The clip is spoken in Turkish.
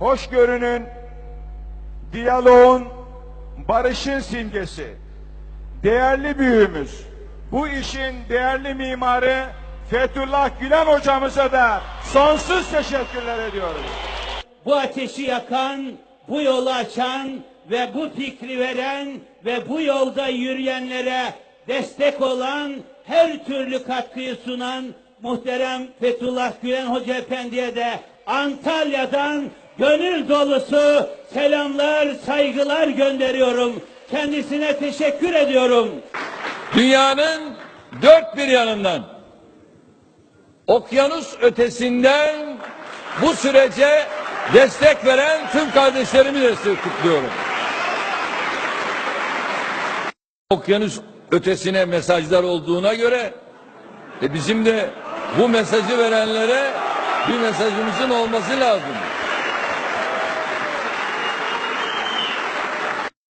hoşgörünün, diyaloğun, barışın simgesi. Değerli büyüğümüz, bu işin değerli mimarı Fethullah Gülen hocamıza da sonsuz teşekkürler ediyoruz. bu ateşi yakan, bu yolu açan ve bu fikri veren ve bu yolda yürüyenlere destek olan, her türlü katkıyı sunan muhterem Fethullah Gülen Hoca Efendi'ye de Antalya'dan gönül dolusu selamlar, saygılar gönderiyorum. Kendisine teşekkür ediyorum. Dünyanın dört bir yanından, okyanus ötesinden bu sürece destek veren tüm kardeşlerimi de kutluyorum. Okyanus ötesine mesajlar olduğuna göre e bizim de bu mesajı verenlere bir mesajımızın olması lazım.